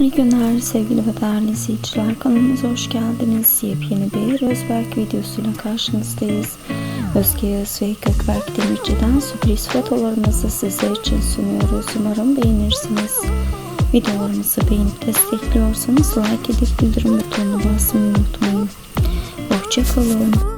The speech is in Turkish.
İyi günler sevgili ve değerli izleyiciler. Kanalımıza hoş geldiniz. Yepyeni bir Özberk videosuyla karşınızdayız. Özge Yağız ve Gökberk Demirci'den sürpriz fotolarımızı sizler için sunuyoruz. Umarım beğenirsiniz. Videolarımızı beğenip destekliyorsanız like edip bildirim butonuna basmayı unutmayın. Hoşçakalın.